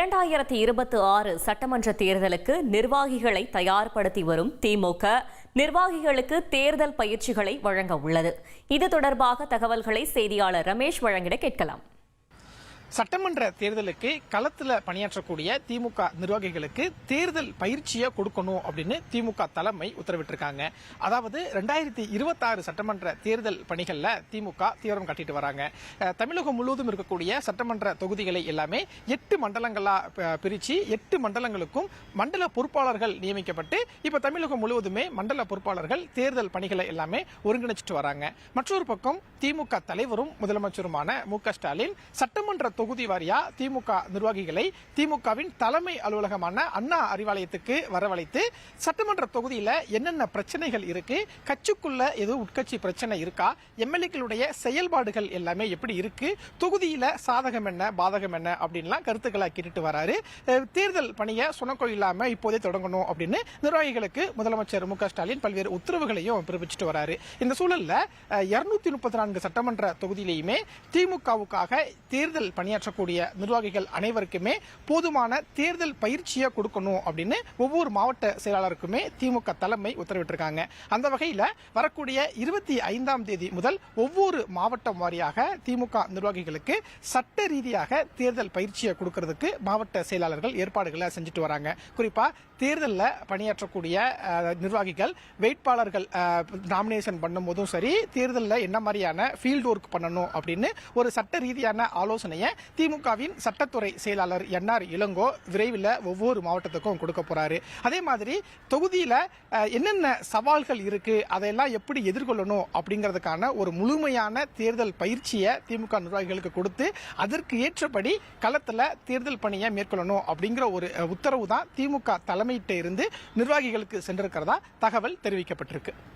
இரண்டாயிரத்தி இருபத்தி ஆறு சட்டமன்ற தேர்தலுக்கு நிர்வாகிகளை தயார்படுத்தி வரும் திமுக நிர்வாகிகளுக்கு தேர்தல் பயிற்சிகளை வழங்க உள்ளது. இது தொடர்பாக தகவல்களை செய்தியாளர் ரமேஷ் வழங்கிட கேட்கலாம். சட்டமன்ற தேர்தலுக்கு களத்துல பணியாற்றக்கூடிய திமுக நிர்வாகிகளுக்கு தேர்தல் பயிற்சியை கொடுக்கணும் அப்படின்னு திமுக தலைமை உத்தரவிட்டிருக்காங்க. அதாவது ரெண்டாயிரத்தி இருபத்தாறு சட்டமன்ற தேர்தல் பணிகள்ல திமுக தீவிரம் காட்டிட்டு வராங்க. தமிழகம் முழுவதும் இருக்கக்கூடிய சட்டமன்ற தொகுதிகளை எல்லாமே எட்டு மண்டலங்களா பிரித்து பிரிச்சு எட்டு மண்டலங்களுக்கும் மண்டல பொறுப்பாளர்கள் நியமிக்கப்பட்டு இப்ப தமிழகம் முழுவதுமே மண்டல பொறுப்பாளர்கள் தேர்தல் பணிகளை எல்லாமே ஒருங்கிணைச்சிட்டு வராங்க. மற்றொரு பக்கம் திமுக தலைவரும் முதலமைச்சருமான மு க ஸ்டாலின் சட்டமன்ற தொகுதி வாரியா திமுக நிர்வாகிகளை திமுகவின் தலைமை அலுவலகமான அண்ணா அறிவாலயத்துக்கு வரவழைத்து சட்டமன்ற தொகுதியில என்னென்ன பிரச்சனைகள் இருக்கு கட்சிக்குள்ள எதுவும் உட்கட்சி பிரச்சனை இருக்கா எம்எல்ஏக்களுடைய செயல்பாடுகள் எல்லாமே எப்படி இருக்கு தொகுதியில சாதகம் என்ன பாதகம் என்ன அப்படின்லாம் கருத்துக்களை கேட்டுட்டு வராரு. தேர்தல் பணியை சுணக்கம் இல்லாம இப்போதே தொடங்கணும் அப்படின்னு நிர்வாகிகளுக்கு முதலமைச்சர் மு க ஸ்டாலின் பல்வேறு உத்தரவுகளையும் பிறப்பிச்சுட்டு வராரு. இந்த சூழல்ல இருநூத்தி முப்பத்தி நான்கு சட்டமன்ற தொகுதியிலையுமே திமுகவுக்காக தேர்தல் பணியாற்றக்கூடிய நிர்வாகிகள் அனைவருக்குமே போதுமான தேர்தல் பயிற்சியை கொடுக்கணும் அப்படின்னு ஒவ்வொரு மாவட்ட செயலாளருக்குமே திமுக தலைமை உத்தரவிட்டிருக்காங்க. அந்த வகையில் வரக்கூடிய இருபத்தி ஐந்தாம் தேதி முதல் ஒவ்வொரு மாவட்டம் வாரியாக திமுக நிர்வாகிகளுக்கு சட்ட ரீதியாக தேர்தல் பயிற்சியை கொடுக்கறதுக்கு மாவட்ட செயலாளர்கள் ஏற்பாடுகளை செஞ்சுட்டு வராங்க. குறிப்பா தேர்தலில் பணியாற்றக்கூடிய நிர்வாகிகள் வேட்பாளர்கள் நாமினேஷன் பண்ணும்போதும் சரி தேர்தலில் என்ன மாதிரியான ஃபீல்டு ஒர்க் பண்ணணும் அப்படின்னு ஒரு சட்ட ரீதியான ஆலோசனையை திமுகவின் சட்டத்துறை செயலாளர் என்ஆர் இளங்கோ விரைவில் ஒவ்வொரு மாவட்டத்துக்கும் கொடுக்க போறாரு. அதே மாதிரி தொகுதியில் என்னென்ன சவால்கள் இருக்கு அதையெல்லாம் எப்படி எதிர்கொள்ளணும் அப்படிங்கிறதுக்கான ஒரு முழுமையான தேர்தல் பயிற்சியை திமுக நிர்வாகிகளுக்கு கொடுத்து அதற்கு ஏற்றபடி களத்தில் தேர்தல் பணியை மேற்கொள்ளணும் அப்படிங்கிற ஒரு உத்தரவு தான் திமுக தலைமையிட்ட இருந்து நிர்வாகிகளுக்கு சென்றிருக்கிறதா தகவல் தெரிவிக்கப்பட்டிருக்கு.